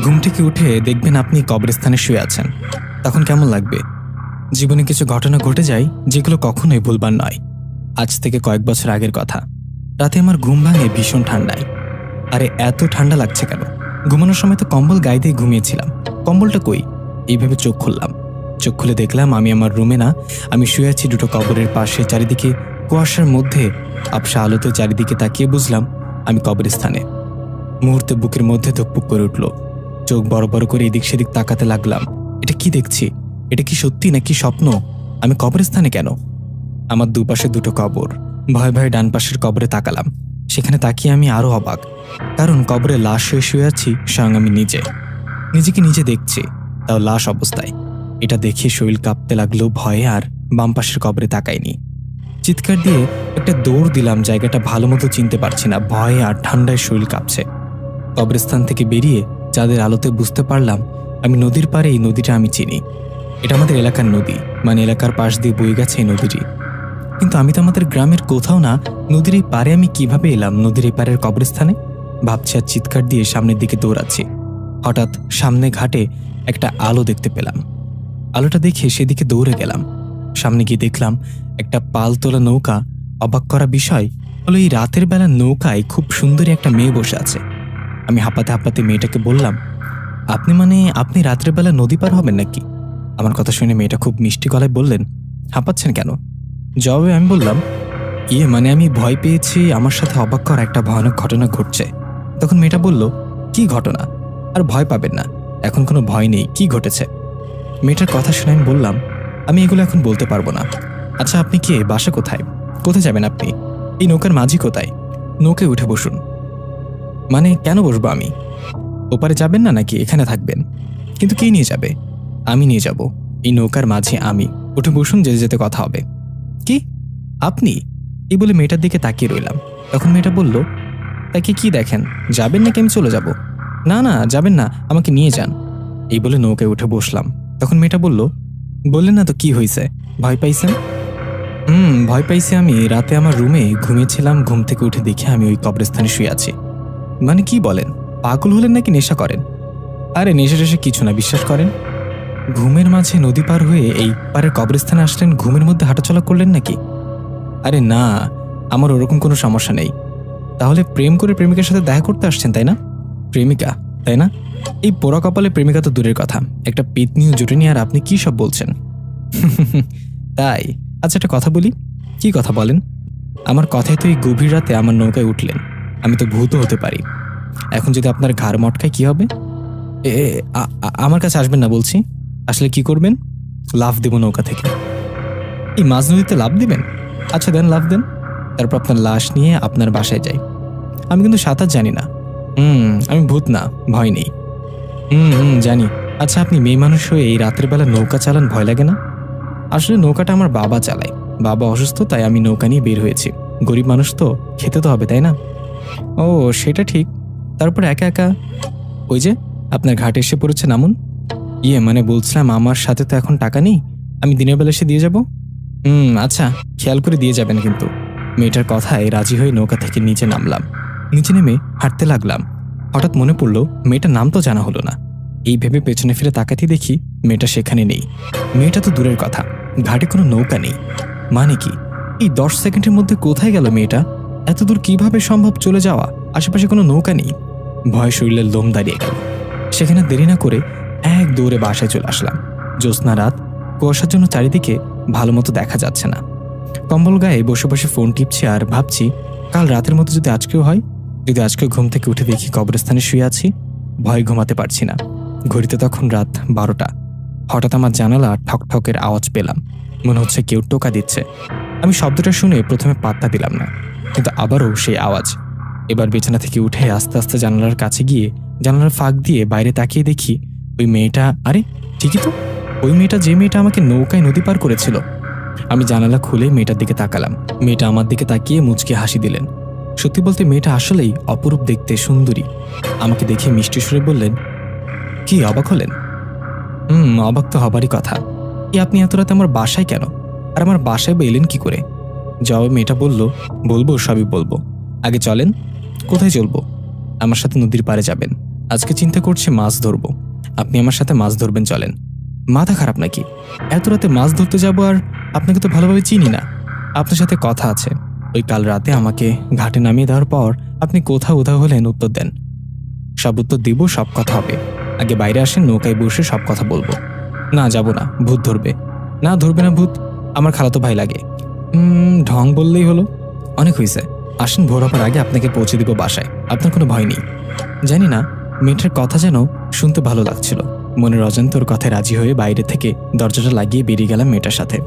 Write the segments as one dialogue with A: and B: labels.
A: ঘুম থেকে উঠে দেখবেন আপনি কবরস্থানে শুয়ে আছেন। তখন কেমন লাগবে? জীবনে কিছু ঘটনা ঘটে যায় যেগুলো কখনোই ভুলবার নয়। আজ থেকে কয়েক বছর আগের কথা। রাতে আমার ঘুম ভাঙে ভীষণ ঠান্ডায়। আরে, এত ঠান্ডা লাগছে কেন? ঘুমানোর সময় তো কম্বল গায়ে দিয়ে ঘুমিয়েছিলাম। কম্বলটা কই? এইভাবে চোখ খুললাম। চোখ খুলে দেখলাম আমি আমার রুমে না, আমি শুয়ে আছি দুটো কবরের পাশে। চারিদিকে কুয়াশার মধ্যে আপসা আলোতে চারিদিকে তাকিয়ে বুঝলাম আমি কবরস্থানে। মুহূর্তে বুকের মধ্যে ধুকপুক করে উঠল। চোখ বড় বড় করে এদিক সেদিক তাকাতে লাগলাম। এটা কি দেখছি? এটা কি সত্যি নাকি স্বপ্ন? আমি কবরস্থানে কেন? আমার দুপাশে দুটো কবর। ভয়ে ভয়ে ডান পাশের কবরে তাকালাম। সেখানে তাকিয়ে আমি আরও অবাক। কারণ কবরে লাশ হয়ে শুয়ে আছি, স্বয়ং আমি নিজে। নিজেকে নিজে দেখছি, তাও লাশ অবস্থায়। এটা দেখে শরীর কাঁপতে লাগল ভয়ে আর বাম পাশের কবরে তাকায়নি চিৎকার দিয়ে একটা দৌড় দিলাম, জায়গাটা ভালো মতো চিনতে পারছি না। ভয়ে আর ঠান্ডায় শরীর কাঁপছে। কবরস্থান থেকে বেরিয়ে যাদের আলোতে বুঝতে পারলাম, আমি নদীর পাড়ে এই নদীটা আমি চিনি। এটা আমাদের এলাকার নদী মানে এলাকার পাশ দিয়ে বয়ে গেছে এই নদীটি। কিন্তু আমি তো আমাদের গ্রামের কোথাও না, নদীর এই পারে আমি কীভাবে এলাম? নদীর এই পারের কবরস্থানে? ভাবছি আর চিৎকার দিয়ে সামনের দিকে দৌড়াচ্ছি। হঠাৎ সামনে ঘাটে একটা আলো দেখতে পেলাম। আলোটা দেখে সেদিকে দৌড়ে গেলাম। সামনে গিয়ে দেখলাম একটা পাল তোলা নৌকা, অবাক করা বিষয়, হলো এই রাতের বেলা নৌকায় খুব সুন্দরী একটা মেয়ে বসে আছে। আমি হাঁপাতে হাঁপাতে মেয়েটাকে বললাম, আপনি মানে আপনি রাতের বেলা নদী পার হবেন নাকি? আমার কথা শুনে মেয়েটা খুব মিষ্টি গলায় বললেন, হাঁপাচ্ছেন কেন? জবাবে আমি বললাম ইয়ে মানে আমি ভয় পেয়েছি, আমার সাথে অবাক করা একটা ভয়ানক ঘটনা ঘটছে। তখন মেয়েটা বলল, কি ঘটনা? আর ভয় পাবেন না, এখন কোনো ভয় নেই, কি ঘটেছে? মেয়েটার কথা শুনে আমি বললাম, আমি এগুলো এখন বলতে পারব না। আচ্ছা আপনি কে? বাসা কোথায়? কোথায় যাবেন আপনি? এই নৌকার মাঝি কোথায়? নৌকে উঠে বসুন। মানে কেন বসবো আমি? ওপারে যাবেন না নাকি এখানে থাকবেন? কিন্তু কে নিয়ে যাবে? আমি নিয়ে যাব। এই নৌকার মাঝে আমি। উঠে বসুন, যেতে যেতে কথা হবে। কি? আপনি? এই বলে মেয়েটার দিকে তাকিয়ে রইলাম। তখন মেয়েটা বলল, তাকে কি দেখেন? যাবেন নাকি আমি চলে যাব? না না, যাবেন না, আমাকে নিয়ে যান। এই বলে নৌকায় উঠে বসলাম। তখন মেয়েটা বলল, বললেন না তো কি হয়েছে ভয় পাইছেন? হুম, ভয় পাইছি আমি। রাতে আমার রুমে ঘুমিয়েছিলাম। ঘুম থেকে উঠে দেখে আমি ওই কবরস্থানে শুয়ে আছি। মানে কি বলেন? পাগল হলেন নাকি নেশা করেন? আরে নেশা টেশা কিছু না, বিশ্বাস করেন? ঘুমের মাঝে নদী পার হয়ে এই পারের কবরস্থানে আসলেন, ঘুমের মধ্যে হাঁটাচলা করলেন নাকি? আরে না, আমার ওরকম কোনো সমস্যা নেই। তাহলে প্রেম করে প্রেমিকার সাথে দেখা করতে আসছেন, তাই না? প্রেমিকা, তাই না? এই পোড়া কপালে প্রেমিকা তো দূরের কথা। একটা পিতনিও জুটে নিয়ে আর আপনি কি সব বলছেন? তাই আচ্ছা একটা কথা বলি। কি কথা বলেন? আমার কথায় তো এই গভীর রাতে আমার নৌকায় উঠলেন। আমি তো ভূত হতে পারি। এখন যদি আপনার ঘাড় মটকায় কি হবে? এ, আমার কাছে আসবেন না বলছি। আসলে কি করবেন? লাভ দেব নৌকা থেকে। এই মাঝ নদীতে লাভ দিবেন? আচ্ছা দেন লাভ দেন। তারপর আপনার লাশ নিয়ে আপনার বাসায় যাই। আমি কিন্তু সাঁতার জানি না। হুম আমি ভূত না ভয় নেই। হুম হুম জানি। আচ্ছা আপনি মেয়ে মানুষ হয়ে এই রাতের বেলা নৌকা চালান ভয় লাগে না? আসলে নৌকাটা আমার বাবা চালায়। বাবা অসুস্থ তাই আমি নৌকা নিয়ে বের হয়েছি। গরিব মানুষ তো খেতে তো হবে তাই না? ও, সেটা ঠিক। তারপর একা একা? ওই যে, আপনার ঘাটে এসে পড়েছে নামুন। ইয়ে মানে বলছিলাম আমার সাথে তো এখন টাকা নেই, আমি দিনের বেলা এসে দিয়ে যাব? হুম আচ্ছা খেয়াল করে দিয়ে যাবেন কিন্তু। মেয়েটার কথায় রাজি হয়ে নৌকা থেকে নিচে নামলাম। নিচে নেমে হাঁটতে লাগলাম। হঠাৎ মনে পড়ল, মেয়েটার নাম তো জানা হলো না। এই ভেবে পেছনে ফিরে তাকাতে দেখি মেয়েটা সেখানে নেই। মেয়েটা তো দূরের কথা, ঘাটে কোনো নৌকা নেই। মানে কি? এই দশ সেকেন্ডের মধ্যে কোথায় গেল মেয়েটা? এত দূর কীভাবে সম্ভব চলে যাওয়া? আশেপাশে কোনো নৌকা নেই। ভয় শরীরের লোম দাঁড়িয়ে গেল। সেখানে দেরি না করে এক দৌড়ে বাসায় চলে আসলাম। জ্যোৎস্না রাত। কুয়াশার জন্য চারিদিকে ভালো মতো দেখা যাচ্ছে না। কম্বল গায়ে বসে বসে ফোন টিপছি আর ভাবছি, কাল রাতের মতো যদি আজকেও হয়? যদি আজকে ঘুম থেকে উঠে দেখি কবরস্থানে শুয়ে আছি, ভয় ঘুমাতে পারছি না। ঘড়িতে তখন রাত বারোটা। হঠাৎ আমার জানালা ঠকঠকের আওয়াজ পেলাম। মনে হচ্ছে কেউ টোকা দিচ্ছে। আমি শব্দটা শুনে প্রথমে পাত্তা দিলাম না। কিন্তু আবারও সেই আওয়াজ। এবার বিছানা থেকে উঠে আস্তে আস্তে জানালার কাছে গিয়ে জানালার ফাঁক দিয়ে বাইরে তাকিয়ে দেখি, ওই মেয়েটা, আরে, ঠিকই তো, ওই মেয়েটা যে মেয়েটা আমাকে নৌকায় নদী পার করেছিল। আমি জানালা খুলে মেয়েটার দিকে তাকালাম। মেয়েটা আমার দিকে তাকিয়ে মুচকে হাসি দিলেন। সত্যি বলতে মেয়েটা আসলেই অপরূপ দেখতে সুন্দরী। আমাকে দেখে মিষ্টি সুরে বললেন, কি, অবাক হলেন? হুম, অবাক তো হবারই কথা। কি আপনি এত রাতে আমার বাসায় কেন? আর আমার বাসায় বা এলেন কি করে? জবাবে মেয়েটা বলল, বলব, সবই বলব। আগে চলেন, কোথায় চলবো? আমার সাথে নদীর পাড়ে যাবেন। আজকে চিন্তা করছি মাছ ধরবো। আপনি আমার সাথে মাছ ধরবেন, চলেন। মাথা খারাপ নাকি? এত রাতে মাছ ধরতে যাব আর আপনাকে তো ভালোভাবে চিনি না। আপনার সাথে কথা আছে। ওই কাল রাতে আমাকে ঘাটে নামিয়ে দেওয়ার পর আপনি কোথাও উধাও হলেন উত্তর দেন। সব উত্তর দিব, সব কথা হবে। আগে বাইরে আসেন, নৌকায় বসে সব কথা বলব। না, যাব না, ভূত ধরবে। না ধরবে না ভূত, আমার খালাতো ভাই লাগে। ঢং বললেই হলো। অনেক হয়েছে আসেন, ভোর হবার আগে আপনাকে পৌঁছে দিব বাসায়। আপনার কোনো ভয় নেই। জানি না, মেয়েটার কথা যেন শুনতে ভালো লাগছিল। মনের অজান্তর কথায় রাজি হয়ে বাইরে থেকে দরজাটা লাগিয়ে বেরিয়ে গেলাম মেয়েটার সাথে।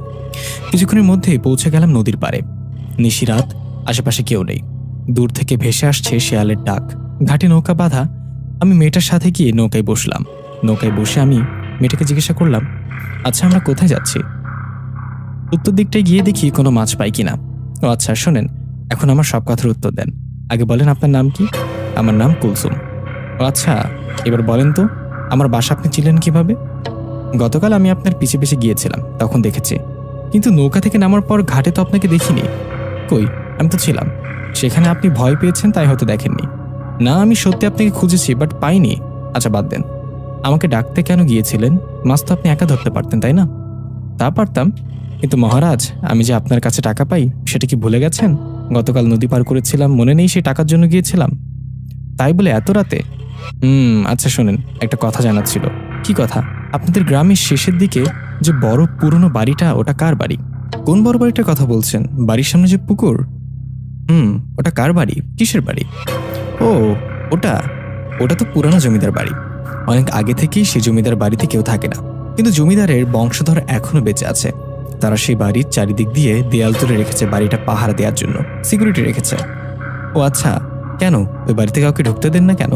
A: কিছুক্ষণের মধ্যেই পৌঁছে গেলাম নদীর পাড়ে। নিশিরাত আশেপাশে কেউ নেই। দূর থেকে ভেসে আসছে শেয়ালের ডাক। ঘাটে নৌকা বাঁধা, আমি মেয়েটার সাথে গিয়ে নৌকায় বসলাম। নৌকায় বসে আমি মেয়েটাকে জিজ্ঞাসা করলাম আচ্ছা আমরা কোথায় যাচ্ছি? উত্তর দিকটায় গিয়ে দেখি কোনো মাছ পাই কিনা। ও আচ্ছা শোনেন, এখন আমার সব কথার উত্তর দেন। আগে বলেন আপনার নাম কি? আমার নাম কুলসুম। ও আচ্ছা এবার বলেন তো, আমার বাসা আপনি ছিলেন কীভাবে? গতকাল আমি আপনার পিছে পিছে গিয়েছিলাম, তখন দেখেছি। কিন্তু নৌকা থেকে নামার পর ঘাটে তো আপনাকে দেখিনি। কই, আমি তো ছিলাম। সেখানে আপনি ভয় পেয়েছেন, তাই হয়তো দেখেননি। না, আমি সত্যি আপনাকে খুঁজেছি, বাট পাইনি। আচ্ছা বাদ দেন। আমাকে ডাকতে কেন গিয়েছিলেন? মাছ তো আপনি একা ধরতে পারতেন, তাই না? তা পারতাম কিন্তু মহারাজ, আমি যে আপনার কাছে টাকা পাই, সেটা কি ভুলে গেছেন? গতকাল নদী পার করেছিলাম, মনে নেই সেই টাকার জন্য গিয়েছিলাম। তাই বলে এত রাতে? হুম আচ্ছা শোনেন, একটা কথা জানার ছিল। কি কথা? আপনাদের গ্রামের শেষের দিকে যে বড় পুরনো বাড়িটা, ওটা কার বাড়ি? কোন বড় বাড়িটার কথা বলছেন? বাড়ির সামনে যে পুকুর? হুম, ওটা কার বাড়ি? কিসের বাড়ি? ও, ওটা ওটা তো পুরানো জমিদার বাড়ি। অনেক আগে থেকেই সে জমিদার বাড়িতে কেউ থাকে না। কিন্তু জমিদারের বংশধর এখনও বেঁচে আছে। তারা সেই বাড়ির চারিদিক দিয়ে দেয়াল তুলে রেখেছে বাড়িটা পাহারা দেওয়ার জন্য সিকিউরিটি রেখেছে। ও আচ্ছা কেন? ওই বাড়িতে কাউকে ঢুকতে দেন না কেন?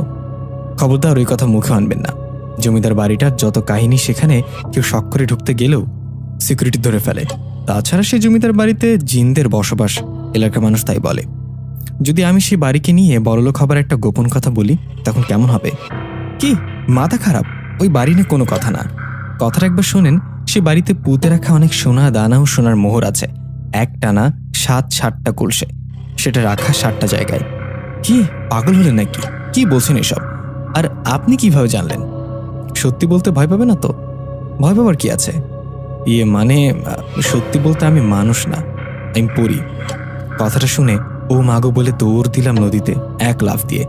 A: খবরদার ওই কথা মুখে আনবেন না। জমিদার বাড়িটার যত কাহিনী সেখানে কেউ শখ করে ঢুকতে গেলেও সিকিউরিটি ধরে ফেলে। তাছাড়া সেই জমিদার বাড়িতে জিনদের বসবাস, এলাকার মানুষ তাই বলে। যদি আমি সেই বাড়িকে নিয়ে বড়লোক হবার একটা গোপন কথা বলি, তখন কেমন হবে? কি? মাথা খারাপ? ওই বাড়ি নিয়ে কোনো কথা না। কথাটা একবার শোনেন সে বাড়িতে পুঁতে রাখা অনেক সোনা, দানা ও সোনার মোহর আছে। এক টানা সাত ষাটটা কলসে। সেটা রাখা ষাটটা জায়গায়। কি, পাগল হলেন নাকি? কি বলছেন এসব? আর আপনি কীভাবে জানলেন? সত্যি বলতে ভয় পাবে না তো? ভয় পাবার কি আছে? ইয়ে মানে সত্যি বলতে আমি মানুষ না, আমি পড়ি কথাটা শুনে ও মাগো বলে দৌড় দিলাম নদীতে, এক লাফ দিয়ে।